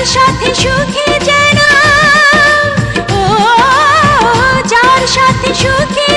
যার সাথে সুখে যেন। ও যার সাথে সুখে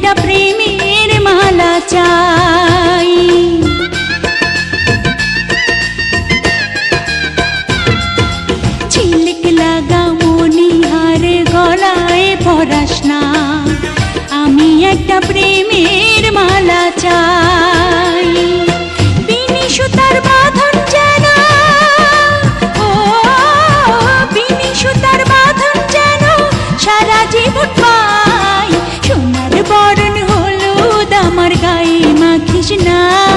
প্রেমের মালা চাই। ছিলিক লাগা মনিহার গলায় পড়াস না। আমি একটা প্রেমের মালা 你是哪？